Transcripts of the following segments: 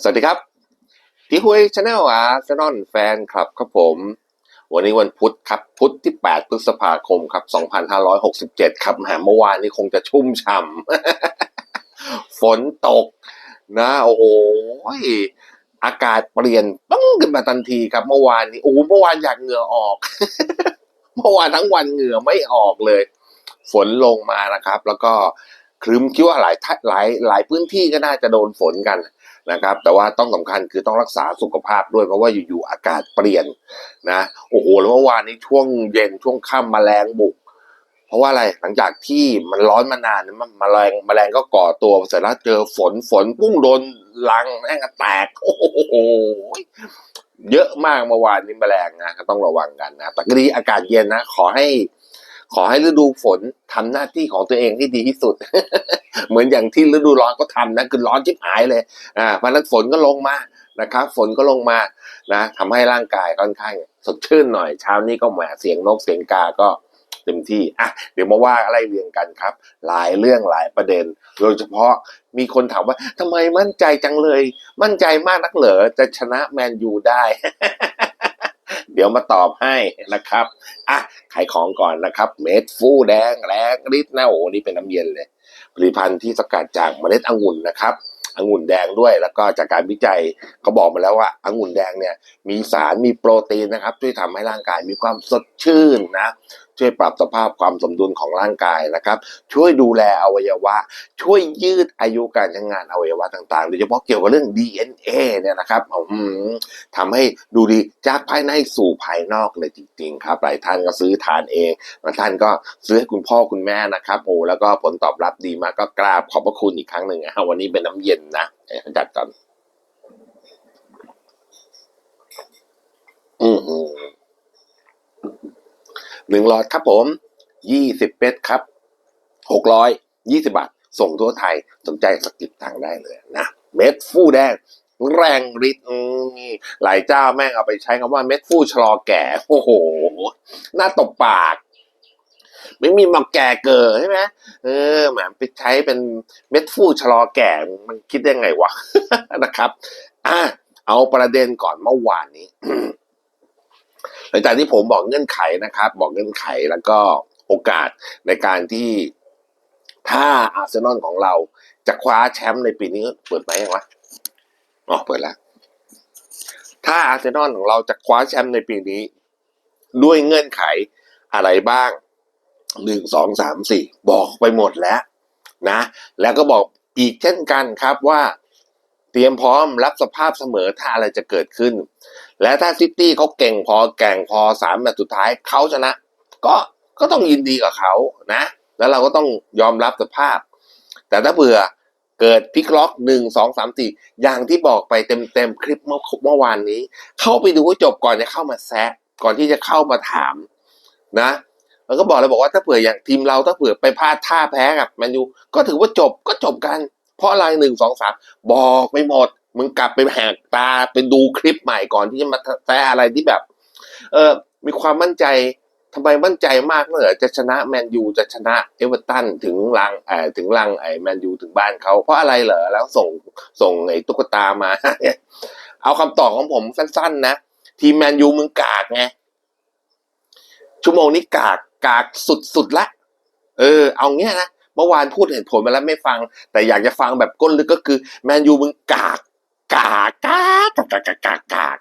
สวัสดีครับพี่คุยชาแนลอาร์เซนอลแฟนคลับครับผม วันนี้วันพุธครับ พุธที่ 8 พฤษภาคมครับ 2567 ครับแหมเมื่อวานนี้คงจะชุ่มฉ่ำ ฝนตกนะโอ้โหอากาศเปลี่ยนปังขึ้นมาทันทีครับ เมื่อวานนี้โอ้เมื่อวานอยากเหงื่อออก เมื่อวานทั้งวันเหงื่อไม่ออกเลย ฝนลงมานะครับ แล้วก็ครึ้มคิดว่าหลายหลายหลายพื้นที่ก็น่าจะโดนฝนกัน นะครับ แต่ว่าต้องสำคัญคือต้องรักษาสุขภาพด้วยเพราะว่าอยู่ๆอากาศเปลี่ยนนะโอ้โหแล้วเมื่อวานนี้ช่วงเย็นช่วงค่ำมแมลงบุก เพราะว่าอะไรหลังจากที่มันร้อนมานานเนี่ยมันแมลงแมลงก็ก่อตัวเสร็จแล้วเจอฝนฝนปุ้งโดนลังแม่งแตกโอ้โหเยอะมากเมื่อวานนี้มแมลงนะก็ต้องระวังกันนะแต่ก็ดีอากาศเย็นนะ ขอให้ ขอให้ฤดูฝนทำหน้าที่ของตัวเองให้ดีที่สุด เหมือนอย่างที่ฤดูร้อนก็ทำนะคือร้อนชิบหายเลยอ่าเพราะฉะนั้นฝนก็ลงมานะครับ ฝนก็ลงมานะทำให้ร่างกายค่อนข้างสดชื่นหน่อยเช้านี้ก็แหมเสียงนกเสียงกาก็เต็มที่อะเดี๋ยวมาว่าอะไรเรียงกันครับ หลายเรื่องหลายประเด็น โดยเฉพาะมีคนถามว่าทำไมมั่นใจจังเลย มั่นใจมากนักเหรอจะชนะแมนยูได้ เดี๋ยวมาตอบให้นะครับอะขายของก่อนนะครับ เม็ดฟูแดงแรงริดนะโอ้โหนี่เป็นน้ำเย็นเลย ผลิตภัณฑ์ที่สกัดจากเมล็ดองุ่นนะครับองุ่นแดงด้วยแล้วก็จากการวิจัยเขาบอกมาแล้วว่าองุ่นแดงเนี่ยมีสารมีโปรตีนนะครับช่วยทำให้ร่างกายมีความสดชื่นนะ ช่วยปรับสภาพความสมดุลของร่างกายนะครับ ช่วยดูแลอวัยวะ ช่วยยืดอายุการใช้งานอวัยวะต่างๆ โดยเฉพาะเกี่ยวกับเรื่อง DNA เนี่ยนะครับอืมทำให้ดูดีจากภายในสู่ภายนอกเลยจริงๆครับหลายท่านก็ซื้อทานเองบางท่านก็ซื้อให้คุณพ่อคุณแม่นะครับโอ้แล้วก็ผลตอบรับดีมากก็กราบขอบพระคุณอีกครั้งหนึ่งอะวันนี้เป็นน้ำเย็นนะจัดก่อนอือ หนึ่งหลอดครับผมยี่สิบเป็ดครับหกร้อยยี่สิบาท ส่งทั่วไทยสนใจสกิดทางได้เลยนะเม็ดฟูแดงแรงฤทธิ์หลายเจ้าแม่งเอาไปใช้คำว่าเม็ดฟูชะลอแก่ โอ้โห หน้าตบปาก ไม่มีมาแก่เกิดใช่ไหมเออแหมไปใช้เป็นเม็ดฟูชะลอแก่ มันคิดได้ไงวะนะครับ อะเอาประเด็นก่อนเมื่อวานนี้ หลังจากที่ผมบอกเงื่อนไขนะครับ บอกเงื่อนไขแล้วก็โอกาสในการที่ถ้าอาร์เซนอลของเราจะคว้าแชมป์ในปีนี้เปิดไหมยังวะอ๋อเปิดแล้ว ถ้าอาร์เซนอลของเราจะคว้าแชมป์ในปีนี้ ด้วยเงื่อนไขอะไรบ้างหนึ่งสองสามสี่บอกไปหมดแล้วนะ แล้วก็บอกอีกเช่นกันครับว่า เตรียมพร้อมรับสภาพเสมอถ้าอะไรจะเกิดขึ้น และถ้าซิตี้เขาเก่งพอแก่งพอสามแมตช์สุดท้ายเขาชนะ ก็ก็ต้องยินดีกับเขานะ แล้วเราก็ต้องยอมรับสภาพ แต่ถ้าเบื่อเกิดพลิกล็อกหนึ่งสองสามสี่อย่างที่บอกไปเต็มเต็มคลิปเมื่อเมื่อวานนี้ เข้าไปดูให้จบก่อนจะเข้ามาแซะก่อนที่จะเข้ามาถามนะแล้วก็บอกเลยบอกว่าถ้าเผื่ออย่างทีมเราถ้าเผื่อไปพลาดท่าแพ้กับแมนยูก็ถือว่าจบก็จบกัน เพราะอะไรหนึ่งสองสามบอกไม่หมด มึงกลับไปแหกตาไปดูคลิปใหม่ก่อนที่จะมาแซะอะไรที่แบบ เออมีความมั่นใจทำไมมั่นใจมากเลยจะชนะแมนยูจะชนะเอเวอร์ตันถึงลังเออถึงลังไอ้แมนยูถึงบ้านเขาเพราะอะไรเหรอแล้วส่งส่งไอ้ตุ๊กตามา เอาคำตอบของผมสั้น ๆ นะ ทีมแมนยูมึงกากไงชั่วโมงนี้กากกากสุดๆละ เออ เอาเงี้ยนะ เมื่อวานพูดเหตุผลมาแล้วไม่ฟัง แต่อยากจะฟังแบบก้นลึกก็คือ แมนยูมึงกากกากกากกากกากกาก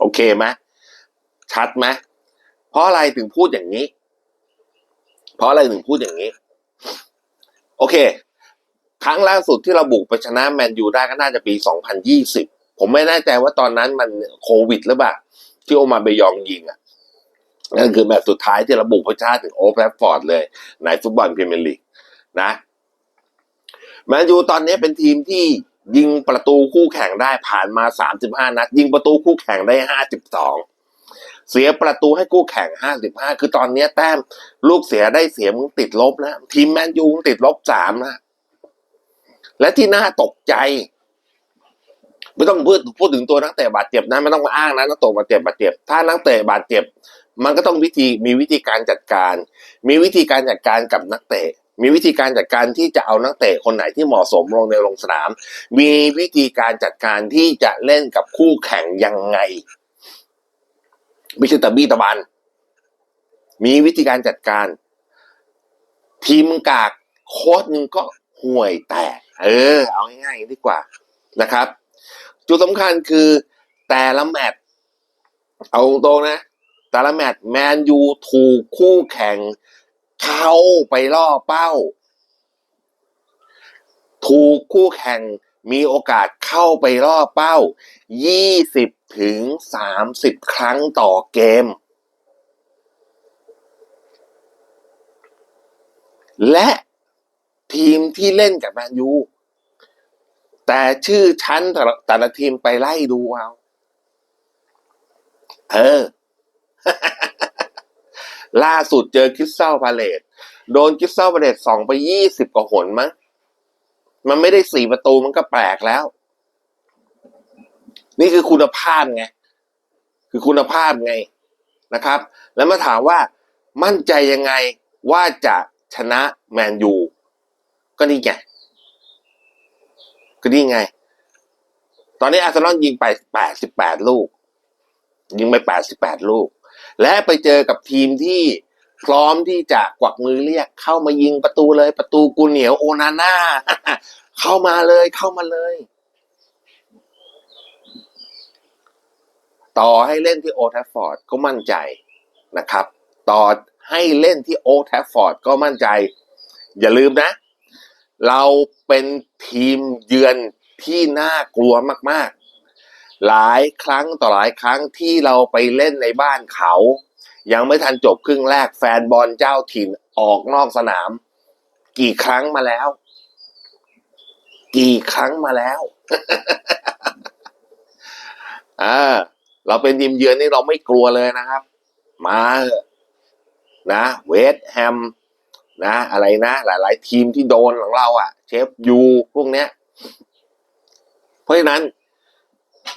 โอเคไหมชัดไหมเพราะอะไรถึงพูดอย่างนี้ เพราะอะไรถึงพูดอย่างนี้ โอเค ครั้งล่าสุดที่เราบุกไปชนะแมนยูได้ก็น่าจะปี 2020 ผมไม่แน่ใจว่าตอนนั้นมันโควิดหรือเปล่าที่โอมาเบยองยิงอะ นั่นคือแมตช์สุดท้ายที่เราบุกพระชาติถึงโอแฟฟอร์ดเลย ในฟุตบอลพรีเมียร์ลีกนะแมนยูตอนนี้เป็นทีมที่ยิงประตูคู่แข่งได้ผ่านมา 35 นัด ยิงประตูคู่แข่งได้ 52 เสียประตูให้คู่แข่ง 55 คือตอนนี้แต้มลูกเสียได้เสียมึงติดลบแล้วทีมแมนยูติดลบสามนะ และที่น่าตกใจ ไม่ต้องพูดพูดถึงตัวนักเตะบาดเจ็บนะ ไม่ต้องมาอ้างนะนักเตะบาดเจ็บบาดเจ็บ ถ้านักเตะบาดเจ็บ มันก็ต้องวิธีมีวิธีการจัดการ มีวิธีการจัดการกับนักเตะ มีวิธีการจัดการที่จะเอานักเตะคนไหนที่เหมาะสมลงในลงสนาม มีวิธีการจัดการที่จะเล่นกับคู่แข่งยังไงไม่ใช่ตะบี้ตะบัน มีวิธีการจัดการ ทีมกากโค้ดหนึ่งก็ห่วยแตก เออ เอาง่ายๆดีกว่านะครับ จุดสำคัญคือแต่ละแมตช์เอาตรงๆนะ แต่ละแมตช์แมนยูถูกคู่แข่ง เข้าไปล่อเป้า ถูกคู่แข่งมีโอกาสเข้าไปล่อเป้า 20 ถึง 30 ครั้งต่อเกม และทีมที่เล่นกับแมนยู แต่ชื่อชั้นแต่ละแต่ละทีมไปไล่ดูเอา เออ ล่าสุดเจอคิสตัลพาเลตโดนคิสตัลพาเลตสองไปยี่สิบกว่าหนมั้งมันไม่ได้สี่ประตูมันก็แปลกแล้ว นี่คือคุณภาพไง คือคุณภาพไงนะครับ แล้วมาถามว่ามั่นใจยังไงว่าจะชนะแมนยูก็นี่ไงก็นี่ไง ตอนนี้อาร์เซนอลยิงไป88ลูก ยิงไป88ลูก และไปเจอกับทีมที่พร้อมที่จะกวักมือเรียก เข้ามายิงประตูเลยประตูกูเหนียวโอนาน่าเข้ามาเลยเข้ามาเลย ต่อให้เล่นที่โอทัฟฟอร์ดก็มั่นใจนะครับ ต่อให้เล่นที่โอทัฟฟอร์ดก็มั่นใจ อย่าลืมนะ เราเป็นทีมเยือนที่น่ากลัวมาก หลายครั้งต่อหลายครั้งที่เราไปเล่นในบ้านเขา ยังไม่ทันจบครึ่งแรกแฟนบอลเจ้าถิ่นออกนอกสนาม กี่ครั้งมาแล้ว กี่ครั้งมาแล้วอ่าเราเป็นทีมเยือนนี่เราไม่กลัวเลยนะครับ มาเถอะนะเวสแฮมนะอะไรนะ หลาย ๆ ทีมที่โดนของเราอะ่ะ เชฟยูพวกเนี้ย เพราะฉะนั้น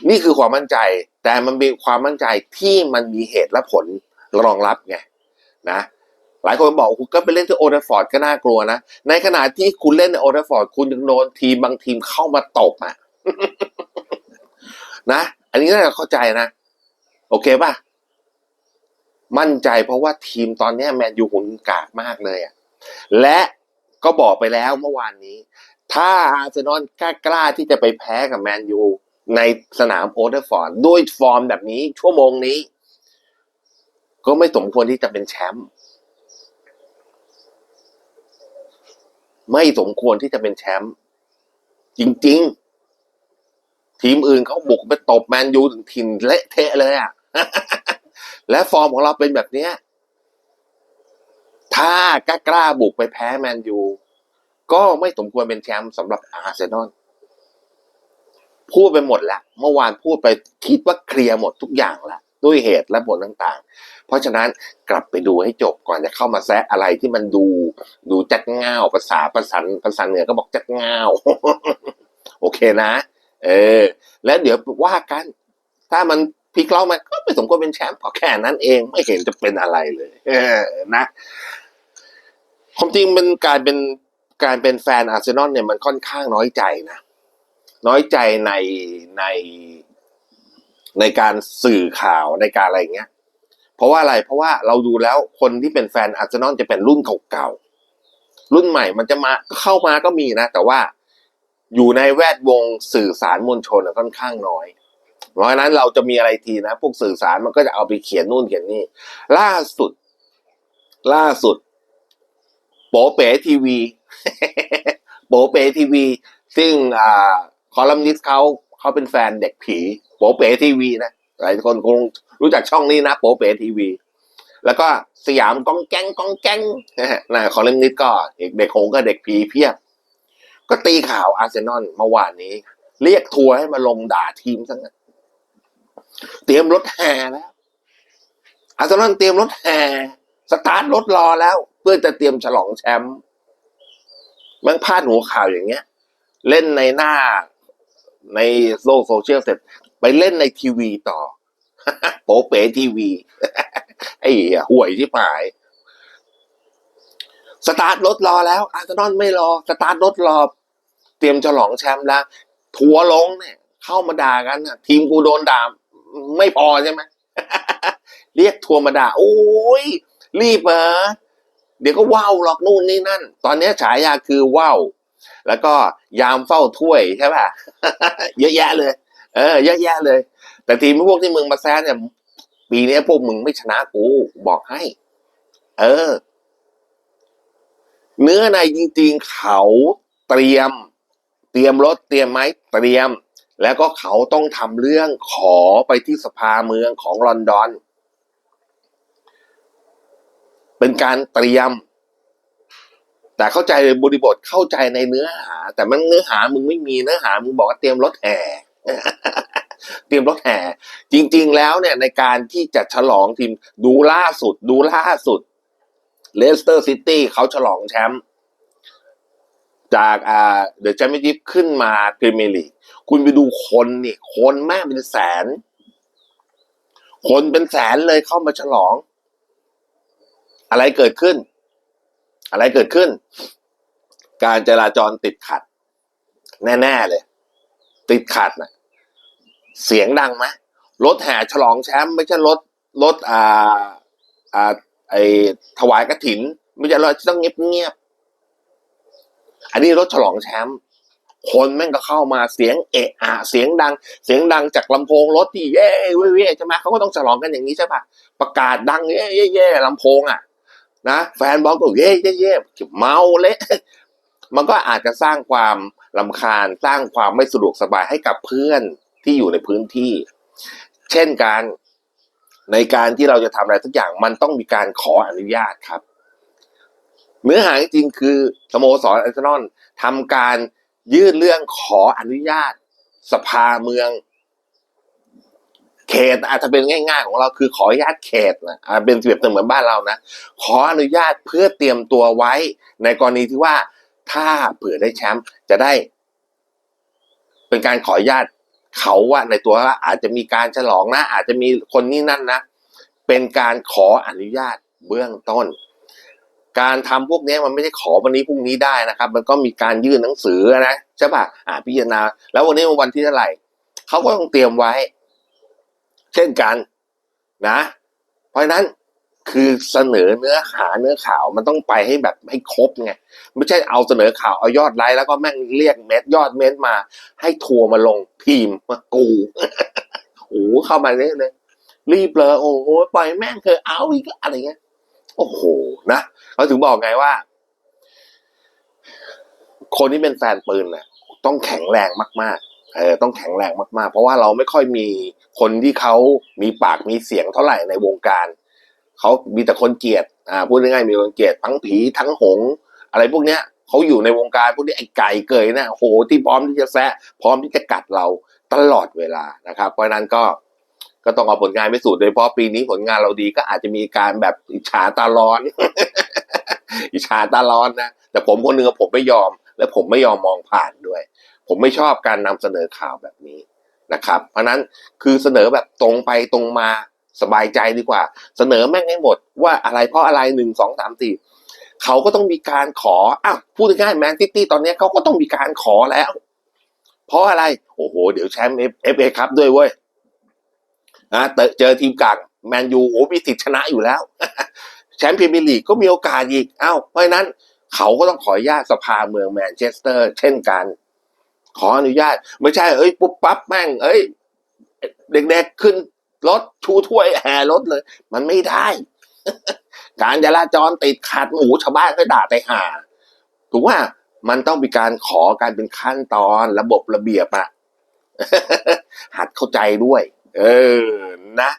นี่คือความมั่นใจแต่มันเป็นความมั่นใจที่มันมีเหตุและผลรองรับไงนะหลายคนบอกคุณก็ไปเล่นที่โอเดฟอร์ดก็น่ากลัวนะ ในขณะที่คุณเล่นในโอเดฟอร์ดคุณยังโดนทีมบางทีมเข้ามาตบอะนะ อันนี้น่าจะเข้าใจนะ โอเคป่ะ มั่นใจเพราะว่าทีมตอนนี้แมนยูหุ่นกากมากเลยอะและก็บอกไปแล้วเมื่อวานนี้ ถ้าอาร์เซนอลกล้าที่จะไปแพ้กับแมนยู ในสนามโอเดฟอร์ดด้วยฟอร์มแบบนี้ ชั่วโมงนี้ ก็ไม่สมควรที่จะเป็นแชมป์ไม่สมควรที่จะเป็นแชมป์จริง ๆ ทีมอื่นเขาบุกไปตบแมนยูถึงถิ่นเละเทะเลยอะและฟอร์มของเราเป็นแบบเนี้ย ถ้ากล้ากล้าบุกไปแพ้แมนยู ก็ไม่สมควรเป็นแชมป์สำหรับอาร์เซนอล พูดไปหมดละเมื่อวานพูดไปคิดว่าเคลียร์หมดทุกอย่างละด้วยเหตุและผลต่างๆ เพราะฉะนั้นกลับไปดูให้จบก่อนจะเข้ามาแซะอะไรที่มันดูดูจัดง่าวภาษาประสันภาษาเหนือก็บอกจัดง่าวโอเคนะ เออ แล้วเดี๋ยวว่ากัน ถ้ามันพลิกเล่ามันก็ไม่สมควรเป็นแชมป์ก็แค่นั้นเองไม่เห็นจะเป็นอะไรเลย เออนะความจริงเป็นการเป็นการเป็นแฟนอาร์เซนอลเนี่ยมันค่อนข้างน้อยใจนะ น้อยใจในในในการสื่อข่าวในการอะไรอย่างเงี้ย เพราะว่าอะไรเพราะว่าเราดูแล้วคนที่เป็นแฟนอาร์เซนอลจะเป็นรุ่นเก่าๆรุ่นใหม่มันจะมาเข้ามาก็มีนะ แต่ว่าอยู่ในแวดวงสื่อสารมวลชนน่ะค่อนข้างน้อยเพราะฉะนั้นเราจะมีอะไรทีนะ พวกสื่อสารมันก็จะเอาไปเขียนนู่นเขียนนี่ล่าสุด ล่าสุด โปเป๋ทีวี โปเป๋ทีวี ซึ่งอ่า คอลัมนิสต์เขาเขาเป็นแฟนเด็กผีโป๋เป๋ทีวีนะหลายคนคงรู้จักช่องนี้นะโป๋เป๋ทีวี แล้วก็สยามกองแกงกองแกงนะคอลัมนิสต์ก็เด็กโหงก็เด็กผีเพียบ ก็ตีข่าวอาร์เซนอลเมื่อวานนี้ เรียกทัวร์ให้มาลงด่าทีมซะงั้นเตรียมรถแห่แล้วอาร์เซนอลเตรียมรถแห่สตาร์ทรถรอแล้ว เพื่อจะเตรียมฉลองแชมป์มันพลาดหัวข่าวอย่างเงี้ย เล่นในหน้า ในโลกโซเชียลเสร็จ ไปเล่นในทีวีต่อ โป๊เป๋ทีวี ไอ้เหี้ยห่วยที่หาย สตาร์ทรถรอแล้วอาร์เซนอลไม่รอ สตาร์ทรถรอ เตรียมฉลองแชมป์แล้ว ทัวร์ลงเนี่ย เข้ามาด่ากันน่ะทีมกูโดนด่าไม่พอใช่ไหมเรียกทัวร์มาด่า โอ้ย รีบเหรอเดี๋ยวก็ว้าวหรอกนู่นนี่นั่น ตอนนี้ฉายาคือว้าว แล้วก็ยามเฝ้าถ้วยใช่ป่ะเยอะแยะเลย เออ เยอะแยะเลย แต่ทีมพวกที่มึงมาแซนเนี่ย ปีนี้พวกมึงไม่ชนะกูบอกให้ เออ เนื้อในจริง ๆ เขาเตรียม เตรียมรถเตรียมไม้เตรียม แล้วก็เขาต้องทำเรื่องขอไปที่สภาเมืองของลอนดอน เป็นการเตรียม แต่เข้าใจบริบทเข้าใจในเนื้อหา แต่มันเนื้อหามึงไม่มีเนื้อหามึงบอกว่าเตรียมรถแห่เตรียมรถแห่จริง ๆ แล้วเนี่ยในการที่จะฉลองทีมดูล่าสุด ดูล่าสุดเลสเตอร์ซิตี้เขาฉลองแชมป์จากอ่าเดอะแชมเปี้ยนชิพขึ้นมาพรีเมียร์ลีกคุณไปดูคนนี่คนแม่งเป็นแสน คนเป็นแสนเลยเข้ามาฉลอง อะไรเกิดขึ้น อะไรเกิดขึ้น การจราจรติดขัด แน่ๆเลย ติดขัดนะเสียงดังไหมรถแห่ฉลองแชมป์ไม่ใช่รถรถอ่าอ่าไอถวายกระถิน ไม่ใช่รถต้องเงียบๆอันนี้รถฉลองแชมป์คนแม่งก็เข้ามาเสียงเอะอะเสียงดัง เสียงดังจากลำโพงรถที่เย่เว้ยเว้ยใช่ไหมเขาก็ต้องฉลองกันอย่างนี้ใช่ปะประกาศดังเย่เย่เย่ลำโพงอะ นะแฟนบอลก็เย่เย่เย่เมาเละมันก็อาจจะสร้างความลำคาญสร้างความไม่สะดวกสบายให้กับเพื่อนที่อยู่ในพื้นที่ เช่นการในการที่เราจะทำอะไรทุกอย่างมันต้องมีการขออนุญาตครับ เนื้อหาจริงคือสโมสรอาร์เซนอลทำการยื่นเรื่องขออนุญาต สภาเมือง เขตอาจจะเป็นง่ายๆของเราคือขออนุญาตเขตนะอ่าเป็นเปรียบเสมือนบ้านเรานะ ขออนุญาตเพื่อเตรียมตัวไว้ ในกรณีที่ว่าถ้าเผื่อได้แชมป์จะได้ เป็นการขออนุญาตเขาว่าในตัวว่าอาจจะมีการฉลองนะ อาจจะมีคนนี่นั่นนะ เป็นการขออนุญาตเบื้องต้น การทำพวกนี้มันไม่ได้ขอวันนี้พรุ่งนี้ได้นะครับ มันก็มีการยื่นหนังสือนะใช่ปะอ่าพิจารณา แล้ววันนี้วันที่เท่าไหร่เขาก็ต้องเตรียมไว้ เช่นกันนะ เพราะฉะนั้นคือเสนอเนื้อหาเนื้อข่าวมันต้องไปให้แบบให้ครบไงไม่ใช่เอาเสนอข่าวเอายอดไลค์แล้วก็แม่งเรียกเม็ดยอดเม็ดมา ให้ทัวร์มาลงทีมมากูโอ้เข้ามาเรื่อยเลยรีบเลยโอ้โหปล่อยแม่งเธอะเอาอีกอะไรเงี้ยโอ้โหนะเขาถึงบอกไงว่า คนที่เป็นแฟนปืนน่ะต้องแข็งแรงมาก ๆ เออต้องแข็งแรงมากๆ เพราะว่าเราไม่ค่อยมีคนที่เขามีปากมีเสียงเท่าไหร่ในวงการเขามีแต่คนเกลียดอ่าพูดง่ายๆมีคนเกลียดทั้งผีทั้งหงส์อะไรพวกเนี้ยเขาอยู่ในวงการพวกนี้ไอ้ไก่เกยนะโหที่พร้อมที่จะแซะพร้อมที่จะกัดเราตลอดเวลานะครับ เพราะนั้นก็ก็ต้องเอาผลงานไปสูตรโดยเฉพาะปีนี้ผลงานเราดีก็อาจจะมีการแบบอิจฉาตาร้อน อิจฉาตาร้อนนะแต่ผมคนหนึ่งอผมไม่ยอม และผมไม่ยอมมองผ่านด้วย ผมไม่ชอบการนำเสนอข่าวแบบนี้นะครับ เพราะนั้นคือเสนอแบบตรงไปตรงมาสบายใจดีกว่า เสนอแม่งให้หมดว่าอะไรเพราะอะไรหนึ่งสองสามสี่เขาก็ต้องมีการขออ้าวพูดง่ายแมนซิตี้ตอนนี้เขาก็ต้องมีการขอแล้ว เพราะอะไร โอ้โห เดี๋ยวแชมป์เอฟเอคัพด้วยเว้ยนะเตเจอทีมกลางแมนยูโอ้มีสิทธิ์ชนะอยู่แล้วแชมป์พรีเมียร์ลีกก็มีโอกาสอีกอ้าวเพราะฉะนั้นเขาก็ต้องขออนุญาตสภาเมืองแมนเชสเตอร์ เช่นกัน ขออนุญาต ไม่ใช่เอ้ยปุ๊บปั๊บแม่ง เอ้ย เด็กๆขึ้นรถชูถ้วยแห่รถเลย มันไม่ได้ การจราจรติดขัดหมูชาวบ้านก็ด่าไปห่าถูกว่ามันต้องมีการขอการเป็นขั้นตอนระบบระเบียบอะหัดเข้าใจด้วย เออนะ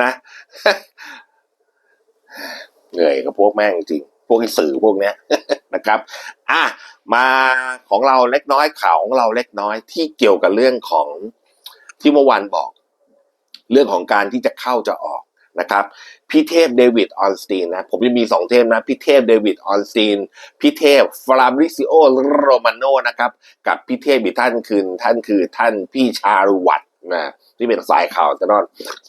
นะเหนื่อยกับพวกแม่งจริง พวกสื่อพวกเนี้ย นะครับอะมาของเราเล็กน้อยข่าวของเราเล็กน้อยที่เกี่ยวกับเรื่องของที่เมื่อวานบอก เรื่องของการที่จะเข้าจะออกนะครับพี่เทพเดวิดออนสตีนนะผมจะมีสองเทพนะพี่เทพเดวิดออนสตีนพี่เทพฟลาบริซิโอโรมาโนนะครับกับพี่เทพอีกท่านคือท่านคือท่านพี่ชารุวัต นะที่เป็นสายข่าวอาร์เซนอล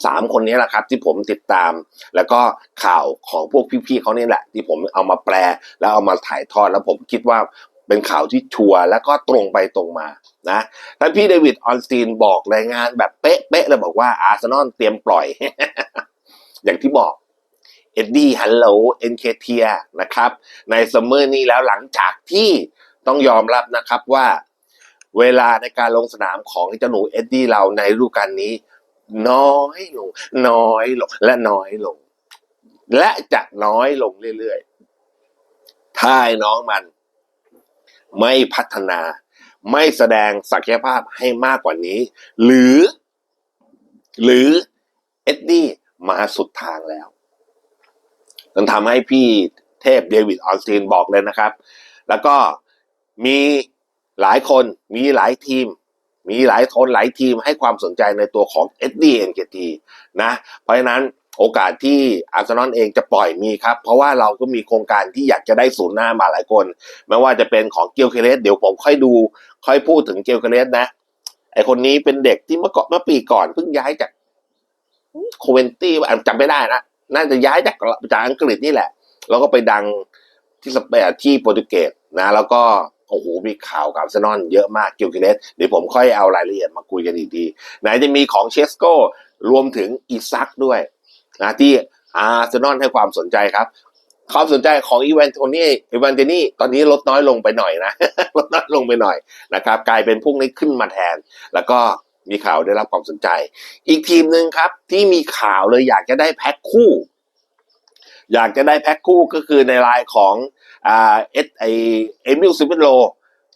สามคนนี้แหละครับ ที่ผมติดตาม แล้วก็ข่าวของพวกพี่ๆเขานี่แหละ ที่ผมเอามาแปล แล้วเอามาถ่ายทอดแล้วผมคิดว่าเป็นข่าวที่ชัวร์แล้วก็ตรงไปตรงมานะท่านพี่เดวิดออนสตีนบอกรายงานแบบเป๊ะๆเลยบอกว่าอาร์เซนอลเตรียมปล่อย อย่างที่บอกเอ็ดดี้ฮัลโหลเอ็นเคเทียนะครับ ในซัมเมอร์นี้แล้วหลังจากที่ต้องยอมรับนะครับว่า เวลาในการลงสนามของเจ้าหนูเอ็ดดี้เราในฤดูกาลนี้ น้อยลง น้อยลง และน้อยลง และจะน้อยลงเรื่อยๆถ้าน้องมัน ไม่พัฒนา ไม่แสดงศักยภาพให้มากกว่านี้ หรือ หรือเอ็ดดี้มาสุดทางแล้วนั่นทำให้พี่เทพเดวิดออนสตีนบอกเลยนะครับ แล้วก็มี หลายคนมีหลายทีม มีหลายคนหลายทีมให้ความสนใจในตัวของ s d NKT นะเพราะฉะนั้นโอกาสที่อาร์เซนอลเองจะปล่อยมีครับ เพราะว่าเราก็มีโครงการที่อยากจะได้ศูนย์หน้ามาหลายคน ไม่ว่าจะเป็นของเกียวเคเลสเดี๋ยวผมค่อยดู ค่อยพูดถึงเกียวเคเลสนะ ไอคนนี้เป็นเด็กที่เมื่อก่อนเมื่อปีก่อนเพิ่งย้ายจากโคเวนตี้จำไม่ได้นะน่าจะย้ายจากจากอังกฤษนี่แหละ แล้วก็ไปดังที่สเปนที่โปรตุเกสนะ แล้วก็ โอ้โหมีข่าวกับเซนอลเยอะมากกี่ยวกับเนสเดี๋ยวผมค่อยเอารายละเอียดมาคุยกันอีกทีไหนจะมีของเชสโก้รวมถึงอีซักด้วยนะที่อาร์เซนอลให้ความสนใจครับความสนใจของอีเวนโทนี่อีเวนเทนี่ตอนนี้ลดน้อยลงไปหน่อยนะลดน้อยลงไปหน่อยนะครับ กลายเป็นพวกนี้ขึ้นมาแทน แล้วก็มีข่าวได้รับความสนใจ อีกทีมหนึ่งครับ ที่มีข่าวเลยอยากจะได้แพ็คคู่ อยากจะได้แพ็คคู่ก็คือในไลน์ของ อ่าเอสไอเอมิลซิเปโล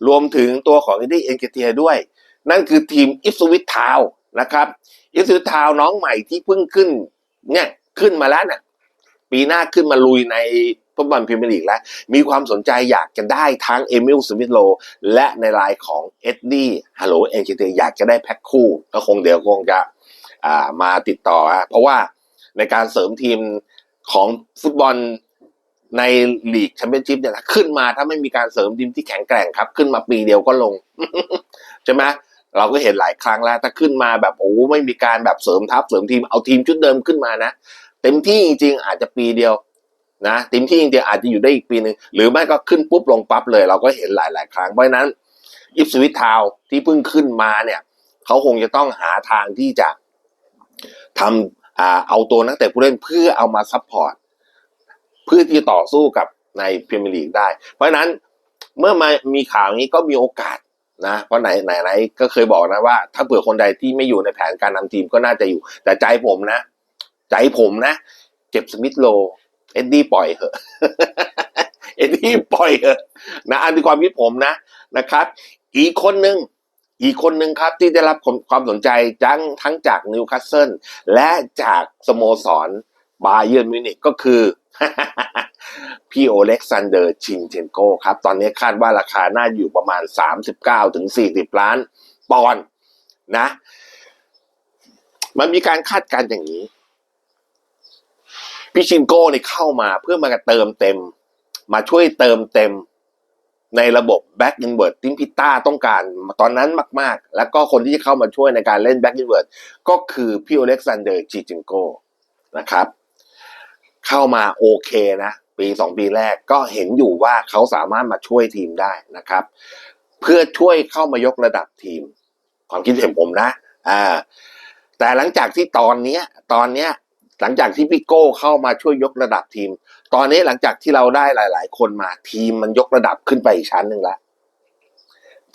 รวมถึงตัวของเอ็ดดี้เอ็นเกเทียด้วย นั่นคือทีมอิฟสวิตทาวนะครับอิฟสวิตทาวน้องใหม่ที่เพิ่งขึ้นเนี่ยขึ้นมาแล้วเนี่ยปีหน้าขึ้นมาลุยในฟุตบอลพรีเมียร์ลีกแล้ว มีความสนใจอยากจะได้ทั้งเอมิลสมิธโลและในไลน์ของเอ็ดดี้ฮัลโหลเอ็นเกเทียอยากจะได้แพ็คคู่ ก็คงเดี๋ยวคงจะมาติดต่อ เพราะว่าในการเสริมทีมของฟุตบอล ในลีกแชมเปี้ยนชิพเนี่ยถ้าขึ้นมาถ้าไม่มีการเสริมทีมที่แข็งแกร่งครับ ขึ้นมาปีเดียวก็ลง ใช่ไหมเราก็เห็นหลายครั้งแล้วถ้าขึ้นมาแบบโอ้ไม่มีการแบบเสริมทัพเสริมทีมเอาทีมชุดเดิมขึ้นมานะเต็มที่จริงๆอาจจะปีเดียวนะเต็มที่จริงๆอาจจะอยู่ได้อีกปีหนึ่งหรือไม่ก็ขึ้นปุ๊บลงปั๊บเลย เราก็เห็นหลาย ๆ ครั้งเพราะฉะนั้นอิฟสวิตทาวที่เพิ่งขึ้นมาเนี่ยเขาคงจะต้องหาทางที่จะทำอเอาตัวนักเตะผู้เล่นเพื่อเอามาซัพพอร์ต เพื่อที่จะต่อสู้กับในพรีเมียร์ลีกได้ เพราะฉะนั้นเมื่อมามีข่าวนี้ก็มีโอกาสนะเพราะไหนไหนไหนก็เคยบอกนะว่า ถ้าเผื่อคนใดที่ไม่อยู่ในแผนการนำทีมก็น่าจะอยู่ แต่ใจผมนะ ใจผมนะ เก็บสมิธโล เอ็ดดี้ปล่อยเหอะเอ็ดดี้ปล่อยเหอะนะอันที่ความคิดผมนะนะครับ อีกคนหนึ่งอีกคนหนึ่งครับที่ได้รับความสนใจจังทั้งจากนิวคาสเซิลและจากสโมสร บาเยิร์นมิวนิกก็คือ พี่โอเล็กซานเดอร์ชินเชนโกครับ ตอนนี้คาดว่าราคาน่าอยู่ประมาณ 39ถึง40 ล้านปอนด์นะ มันมีการคาดการณ์อย่างนี้ พี่ชินโก้เนี่ยเข้ามาเพื่อมาเติมเต็ม มาช่วยเติมเต็มในระบบแบ็กอินเวิร์ดที่พิต้าต้องการตอนนั้นมาก ๆ แล้วก็คนที่จะเข้ามาช่วยในการเล่นแบ็กอินเวิร์ดก็คือพี่โอเล็กซานเดอร์จิจินโกนะครับ เข้ามาโอเคนะ ปีสองปีแรกก็เห็นอยู่ว่าเขาสามารถมาช่วยทีมได้นะครับ เพื่อช่วยเข้ามายกระดับทีม ความคิดเห็นผมนะอ่าแต่หลังจากที่ตอนเนี้ยตอนเนี้ยหลังจากที่พี่โก้เข้ามาช่วยยกระดับทีม ตอนนี้หลังจากที่เราได้หลาย ๆ คนมาทีมมันยกระดับขึ้นไปอีกชั้นหนึ่งแล้ว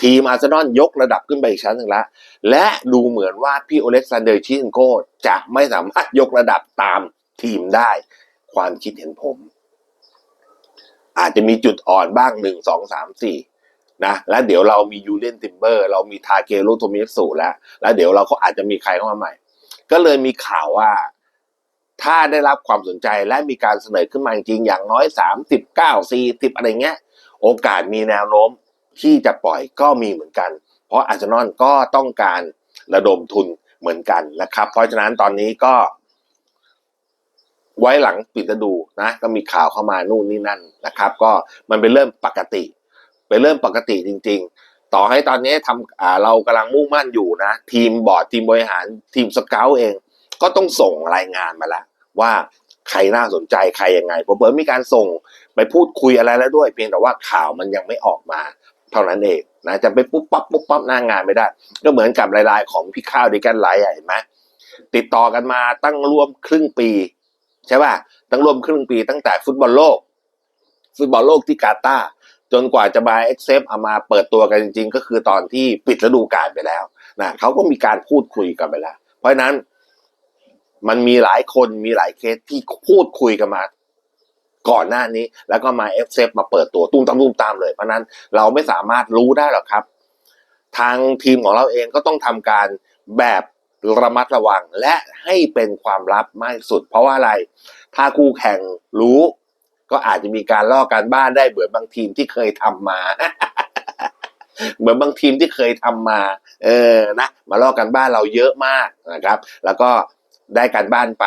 ทีมอาร์เซนอลยกระดับขึ้นไปอีกชั้นหนึ่งแล้ว และดูเหมือนว่าพี่โอเล็กซานเดอร์ชินโกจะไม่สามารถยกระดับตามทีมได้ ความคิดเห็นผม อาจจะมีจุดอ่อนบ้างหนึ่งสองสามสี่นะแล้วเดี๋ยวเรามียูเลนติมเบอร์ เรามีทาเกโรโทมิสุแล้ว แล้วเดี๋ยวเราก็อาจจะมีใครเข้ามาใหม่ ก็เลยมีข่าวว่าถ้าได้รับความสนใจและมีการเสนอขึ้นมาจริงอย่างน้อยสามสิบเก้าสี่สิบอะไรเงี้ย โอกาสมีแนวโน้มที่จะปล่อยก็มีเหมือนกัน เพราะอาร์เซนอลก็ต้องการระดมทุนเหมือนกันนะครับ เพราะฉะนั้นตอนนี้ก็ ไว้หลังปิดฤดูนะก็มีข่าวเข้ามานู่นนี่นั่นนะครับ ก็มันเป็นเริ่มปกติ เป็นเริ่มปกติจริง ๆ ต่อให้ตอนนี้ทำเรากำลังมุ่งมั่นอยู่นะ ทีมบอร์ดทีมบริหารทีมสเกลเอง ก็ต้องส่งรายงานมาแล้ว ว่าใครน่าสนใจใครยังไงผมเบิร์มีการส่งไปพูดคุยอะไรแล้วด้วย เพียงแต่ว่าข่าวมันยังไม่ออกมา เท่านั้นเองนะจะไปปุ๊บปั๊บปุ๊บปั๊บหน้างานไม่ได้ ก็เหมือนกับรายๆของพี่ข้าวดิกันไลท์เห็นไหมติดต่อกันมาตั้งร่วมครึ่งปี ใช่ป่ะตั้งร่วมครึ่งปีตั้งแต่ฟุตบอลโลก ฟุตบอลโลกที่กาตาร์จนกว่าจะมาเอ็กเซปเอามาเปิดตัวกันจริง ๆ ก็คือตอนที่ปิดฤดูกาลไปแล้วนะเขาก็มีการพูดคุยกันไปแล้ว เพราะฉะนั้นมันมีหลายคนมีหลายเคสที่พูดคุยกันมาก่อนหน้านี้ แล้วก็มาเอฟเซมาเปิดตัวตุ้มตามตุ้มตามเลย เพราะฉะนั้นเราไม่สามารถรู้ได้หรอกครับ ทางทีมของเราเองก็ต้องทำการแบบ ระมัดระวังและให้เป็นความลับมากที่สุด เพราะว่าอะไร ถ้าคู่แข่งรู้ ก็อาจจะมีการลอกการบ้านได้เหมือนบางทีมที่เคยทำมา เหมือนบางทีมที่เคยทำมา เออนะมาลอกกันบ้านเราเยอะมากนะครับ แล้วก็ได้การบ้านไป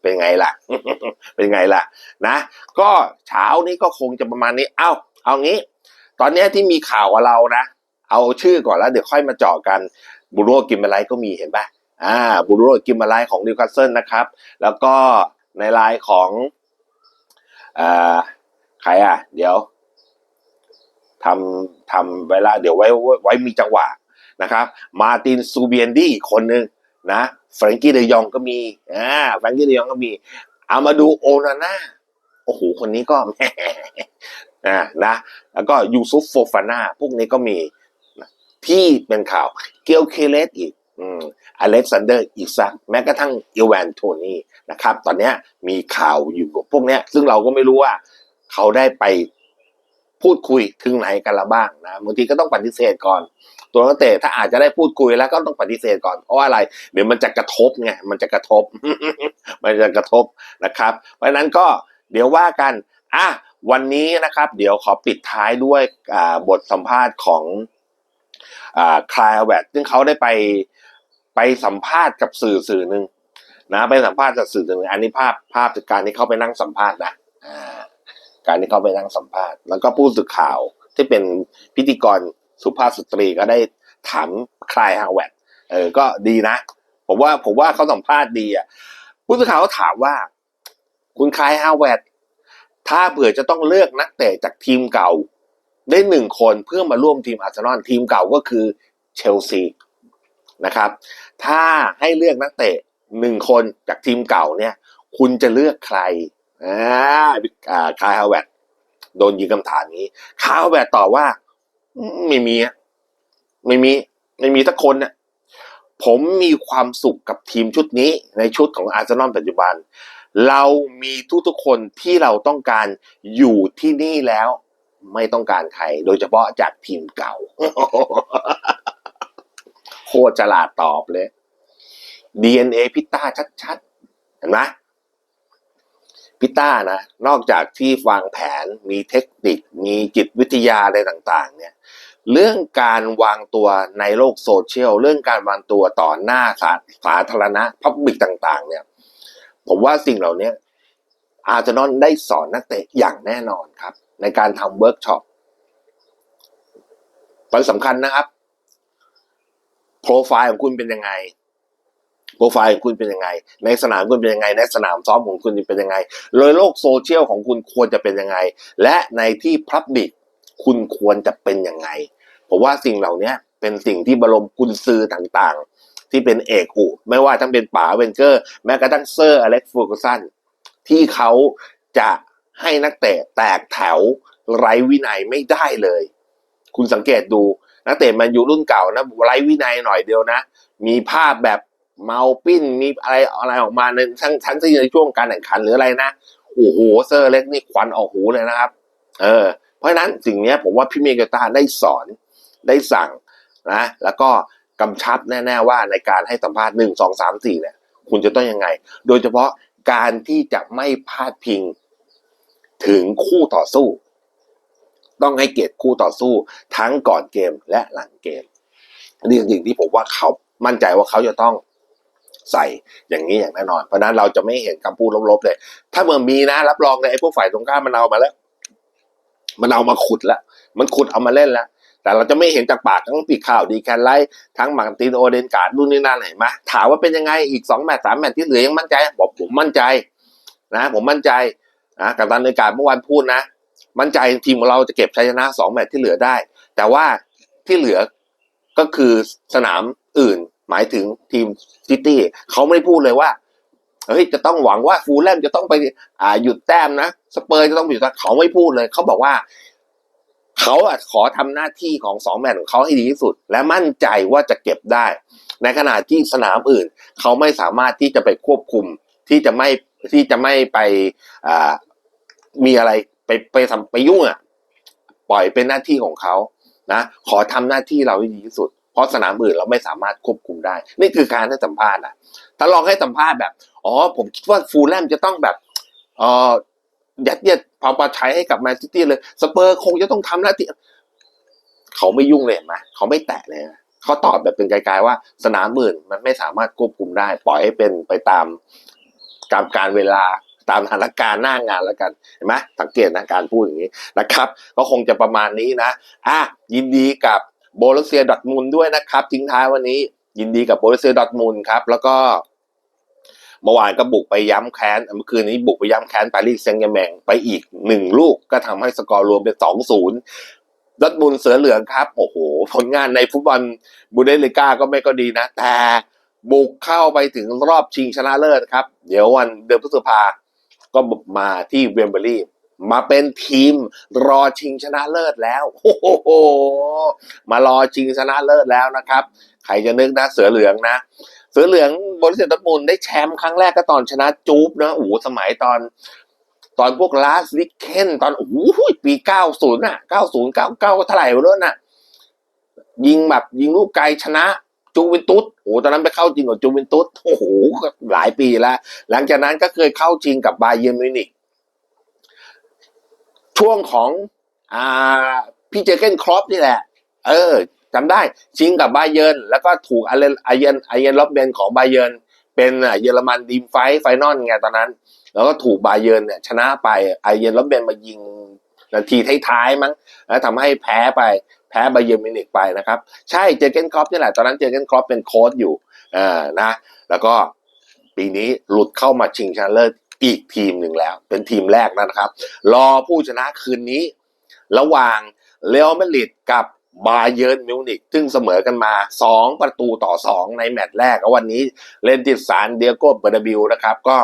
เป็นไงล่ะ เป็นไงล่ะ นะ ก็เช้านี้ก็คงจะประมาณนี้ เอ้า เอางี้ ตอนนี้ที่มีข่าวกับเรานะ เอาชื่อก่อนแล้วเดี๋ยวค่อยมาเจาะกัน บูโรกิมเบลไลก็มีเห็นปะอ่าบูโรกิมเบลไลของนิวคาสเซิลนะครับ แล้วก็ในลน์ของอ่าใครอะ เดี๋ยวทำทำเวลาเดี๋ยวไว้ไว้มีจังหวะนะครับ มาตินซูเบียนดี้คนหนึ่งนะแฟรงกี้เดยองก็มีอ่าแฟรงกี้เดยองก็มีเอามาดูโอนาน่าโอ้โหคนนี้ก็แหมอ่านะแล้วก็ยูซุฟโฟฟาน่าพวกนี้ก็มี ที่เป็นข่าวเกียวเคเลสอีกอืมอเล็กซานเดอร์อีซักแม้กระทั่งเอีแวนโทนี่นะครับ ตอนนี้มีข่าวอยู่กับพวกนี้ซึ่งเราก็ไม่รู้ว่าเขาได้ไปพูดคุยถึงไหนกันละบ้างนะบางทีก็ต้องปฏิเสธก่อน ตัวนักเตะถ้าอาจจะได้พูดคุยแล้วก็ต้องปฏิเสธก่อนเพราะอะไรเดี๋ยวมันจะกระทบไงมันจะกระทบ มันจะกระทบนะครับ เพราะนั้นก็เดี๋ยวว่ากันอะวันนี้นะครับ เดี๋ยวขอปิดท้ายด้วยบทสัมภาษณ์ของ คลายแวดซึ่งเขาได้ไปไปสัมภาษณ์กับสื่อสื่อหนึ่งนะไปสัมภาษณ์จากสื่อหนึ่งอันนี้ภาพภาพจากการที่เขาไปนั่งสัมภาษณ์นะการที่เขาไปนั่งสัมภาษณ์ แล้วก็ผู้สื่อข่าวที่เป็นพิธีกรสุภาพสตรีก็ได้ถามคลายฮาวเวดเออก็ดีนะ ผมว่าผมว่าเขาสัมภาษณ์ดีอะผู้สื่อข่าวก็ถามว่า คุณคลายฮาวเวดถ้าเผื่อจะต้องเลือกนักเตะจากทีมเก่า ได้หนึ่งคนเพื่อมาร่วมทีมอาร์เซนอลทีมเก่าก็คือเชลซีนะครับ ถ้าให้เลือกนักเตะหนึ่งคนจากทีมเก่าเนี่ย คุณจะเลือกใครอ่าอ่าคายฮาวเวดโดนยิงคำถามนี้คายฮาวเวดตอบว่า ไม่มีไม่มี ไม่มีสักคนเนี่ยผมมีความสุขกับทีมชุดนี้ในชุดของอาร์เซนอลปัจจุบัน เรามีทุกๆคนที่เราต้องการอยู่ที่นี่แล้ว ไม่ต้องการใคร โดยเฉพาะจากทีมเก่า โคตรฉลาดตอบเลย DNA พิต้าชัดๆ เห็นไหมพิต้านะ นอกจากที่วางแผนมีเทคนิค มีจิตวิทยาอะไรต่างๆ เนี่ย เรื่องการวางตัวในโลกโซเชียล เรื่องการวางตัวต่อหน้าสาสาธารณะพับบิกต่างๆ เนี่ย ผมว่าสิ่งเหล่านี้อาร์เซนอลได้สอนนักเตะอย่างแน่นอนครับ ในการทำเวิร์กช็อปมันสำคัญนะครับ โปรไฟล์ของคุณเป็นยังไง โปรไฟล์ของคุณเป็นยังไง ในสนามคุณเป็นยังไง ในสนามซ้อมของคุณเป็นยังไงเลยโลกโซเชียลของคุณควรจะเป็นยังไง และในที่พับบิกคุณควรจะเป็นยังไง ผมว่าสิ่งเหล่านี้เป็นสิ่งที่บรมกุญซือต่างๆ ที่เป็นเอกอุ ไม่ว่าทั้งเป็นป๋าเวนเกอร์ แม้กระทั่งเซอร์อเล็กซ์ฟูกสันที่เขาจะ ให้นักเตะแตกแถวไร้วินัยไม่ได้เลย คุณสังเกตดูนักเตะแมนอยู่รุ่นเก่านะไร้วินัยหน่อยเดียวนะ มีภาพแบบเมาปิ้นมีอะไรอะไรออกมาในทั้งทั้งที่ในช่วงการแข่งขันหรืออะไรนะโอ้โหเซอร์เล็กนี่ควันออกหูเลยนะครับ เออ เพราะฉะนั้นสิ่งนี้ผมว่าพี่เมเกตาได้สอนได้สั่งนะแล้วก็กำชับแน่ ๆ ว่าในการให้สัมภาษณ์หนึ่งสองสามสี่เนี่ย คุณจะต้องยังไง โดยเฉพาะการที่จะไม่พลาดพิง ถึงคู่ต่อสู้ ต้องให้เกียรติคู่ต่อสู้ ทั้งก่อนเกมและหลังเกมนี่คือสิ่งที่ผมว่าเขามั่นใจว่าเขาจะต้องใส่อย่างนี้อย่างแน่นอน เพราะนั้นเราจะไม่เห็นคำพูดลบๆเลย ถ้าเมื่อมีนะ รับรองเลยไอ้พวกฝ่ายตรงข้ามมันเอามาแล้ว มันเอามาขุดแล้วมันขุดเอามาเล่นแล้วแต่เราจะไม่เห็นจากปากทั้งปีข่าวดีแคนไลท์ทั้งมาร์ตินโอเดนการ์ดนู่นนี่นั่นเห็นไหมถามว่าเป็นยังไงอีกสองแมตช์สามแมตช์ที่เหลือยังมั่นใจบอกผมมั่นใจ นะ ผมมั่นใจ นะกับตันในการเมื่อวานพูดนะ มั่นใจทีมของเราจะเก็บชัยชนะสองแมตช์ที่เหลือได้ แต่ว่าที่เหลือก็คือสนามอื่น หมายถึงทีมซิตี้เขาไม่ได้พูดเลยว่าเฮ้ยจะต้องหวังว่าฟูลแลมจะต้องไปอ่าหยุดแต้มนะสเปอร์จะต้องหยุดเขาไม่พูดเลย เขาบอกว่าเขาอะขอทำหน้าที่ของสองแมตช์ของเขาให้ดีที่สุด และมั่นใจว่าจะเก็บได้ ในขณะที่สนามอื่น เขาไม่สามารถที่จะไปควบคุมที่จะไม่ที่จะไม่ไป มีอะไรไปไปทำไปยุ่งอะปล่อยเป็นหน้าที่ของเขานะขอทำหน้าที่เราให้ดีที่สุด เพราะสนามอื่นเราไม่สามารถควบคุมได้ นี่คือการให้สัมภาษณ์อะถ้าลองให้สัมภาษณ์แบบอ๋อผมคิดว่าฟูลแลมจะต้องแบบเออยัดเยียดพาวปาใช้ให้กับแมนซิตี้เลยสเปอร์คงจะต้องทำหน้าที่เขาไม่ยุ่งเลยเห็นไหมเขาไม่แตะเลยเขาตอบแบบเป็นไกลๆว่าสนามอื่นมันไม่สามารถควบคุมได้ ปล่อยให้เป็นไปตามตามการเวลา ตามสถานการณ์หน้างานแล้วกันเห็นไหมสังเกตนะการพูดอย่างนี้นะครับ ก็คงจะประมาณนี้นะอะยินดีกับโบลเซียดอทมูลด้วยนะครับ ทิ้งท้ายวันนี้ ยินดีกับโบลเซียดอทมูลครับ แล้วก็เมื่อวานก็บุกไปย้ำแค้นเมื่อคืนนี้บุกไปย้ำแค้นปารีสแซงต์แชร์แมงไปอีกหนึ่งลูกก็ทำให้สกอร์รวมเป็นสองศูนย์ดอร์ทมุนด์เสือเหลืองครับ โอ้โห ผลงานในฟุตบอลบูเดสลิก้าก็ไม่ก็ดีนะ แต่บุกเข้าไปถึงรอบชิงชนะเลิศครับ เดี๋ยววันเดือนพฤษภา ก็มาที่เวมเบอรี่มาเป็นทีมรอชิงชนะเลิศแล้วโอ้โหมารอชิงชนะเลิศแล้วนะครับ ใครจะนึกนะเสือเหลืองนะ เสือเหลืองบริษัทดอร์ทมุนด์ได้แชมป์ครั้งแรกก็ตอนชนะจูบนะโอ้โหสมัยตอน ตอนพวกลาสลิเคนตอนโอ้โหปี90น่ะ90 99เท่าไหร่วะเนี่ยน่ะยิงแบบยิงลูกไกลชนะ จูเวนตุสโอ้โหตอนนั้นไปเข้าจริงกับจูเวนตุสโอ้โหหลายปีแล้ว หลังจากนั้นก็เคยเข้าจริงกับบาเยิร์นมิวนิกช่วงของอ่าพี่เจเกนครอปนี่แหละ เออจำได้ชิงกับบาเยิร์นแล้วก็ถูกอาเยนอาเยนอาเยนล็อบเบนของบาเยิร์นเป็นเยอรมันดีมไฟไฟนอลไงตอนนั้น แล้วก็ถูกบาเยิร์นเนี่ยชนะไปอาเยนล็อบเบนมายิงนาทีท้ายๆมั้งแล้วทำให้แพ้ไป แพ้บาเยิร์มิวนิกไปนะครับ ใช่เจเกนครอปนี่แหละ ตอนนั้นเจเกนครอปเป็นโค้ชอยู่อ่านะ แล้วก็ปีนี้หลุดเข้ามาชิงชนะเลิศอีกทีมหนึ่งแล้ว เป็นทีมแรกนะครับ รอผู้ชนะคืนนี้ ระหว่างเรอัลมาดริดกับบาเยิร์นมิวนิกซึ่งเสมอกันมา 2 ประตูต่อ 2 ในแมตช์แรกวันนี้เล่นที่ซานเดียโก้เบอร์บิวนะครับ ก็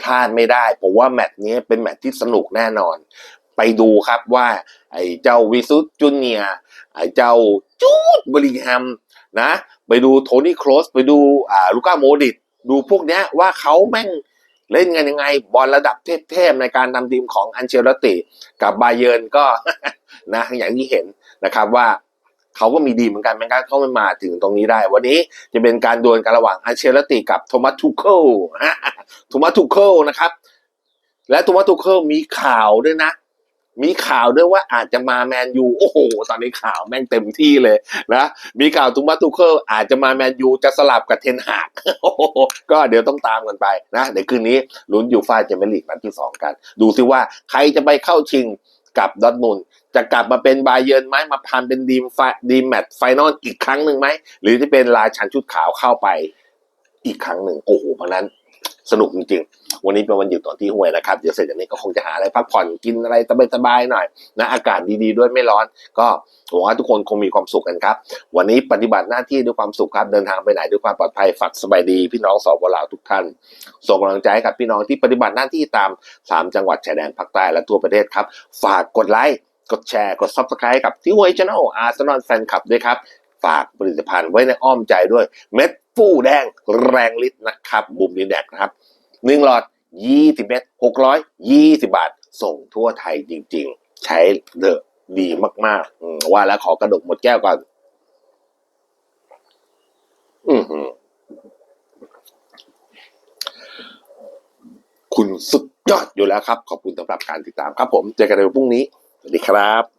พลาดไม่ได้ ผมว่าแมตช์นี้เป็นแมตช์ที่สนุกแน่นอน ไปดูครับว่าไอ้เจ้าวิสุทจูเนียร์ไอ้เจ้าจูดบริงแฮมนะไปดูโทนี่โครสไปดูอ่าลูก้าโมดิตดูพวกเนี้ยว่าเขาแม่งเล่นกันยังไงบอลระดับเทพๆในการทำทีมของอันเชลติกับบาเยิร์นก็นะอย่างที่เห็นนะครับว่าเขาก็มีดีเหมือนกันแม้กระทั่งเขาไม่มาถึงตรงนี้ได้ วันนี้จะเป็นการดวลกันระหว่างอันเชลติกับโทมัสทูเคิลโทมัสทูเคิลนะครับ และโทมัสทูเคิลมีข่าวด้วยนะ มีข่าวด้วยว่าอาจจะมาแมนยูโอ้โห ตอนนี้ข่าวแม่งเต็มที่เลยนะมีข่าวทูมัสทูเคิลอาจจะมาแมนยูจะสลับกับเทนหากก็เดี๋ยวต้องตามกันไปนะเดี๋ยวคืนนี้ลุ้นยูฟ่าแชมเปี้ยนลีกนัดที่สองกัน ดูซิว่าใครจะไปเข้าชิงกับดอทมุนจะกลับมาเป็นบาเยิร์นไหมมาพันเป็นดีมไฟดีแมตช์ไฟนอลอีกครั้งหนึ่งไหมหรือจะเป็นราชันชุดขาวเข้าไปอีกครั้งหนึ่งโอ้โหเพราะนั้น สนุกจริงๆ วันนี้เป็นวันหยุดตอนที่ห้วยนะครับ เดี๋ยวเสร็จจากนี้ก็คงจะหาอะไรพักผ่อนกินอะไรสบายๆหน่อยนะอากาศดีๆด้วยไม่ร้อน ก็หวังว่าทุกคนคงมีความสุขกันครับ วันนี้ปฏิบัติหน้าที่ด้วยความสุขครับเดินทางไปไหนด้วยความปลอดภัยฝักสบายดี พี่น้องสอบวลาวทุกท่าน ส่งกำลังใจให้กับพี่น้องที่ปฏิบัติหน้าที่ตาม 3 จังหวัดชายแดนภาคใต้และทั่วประเทศครับ ฝากกดไลค์กดแชร์กด Subscribe กับที่ห้วยช n แนลอาร์เซนอลแฟนคลับด้วยครับฝากผลิตภัณฑ์ไว้ในอ้อมใจด้วยเม็ด ฟู่แดงแรงฤทธิ์นะครับบุมดีแดกนะครับหนึ่งหลอด 20 เม็ด620 บาท ส่งทั่วไทยจริง ๆ ใช้เดอะดีมากๆว่าแล้วขอกระดกหมดแก้วก่อน อือหือคุณสุดยอดอยู่แล้วครับ ขอบคุณสำหรับการติดตามครับผม เจอกันในวันพรุ่งนี้ สวัสดีครับ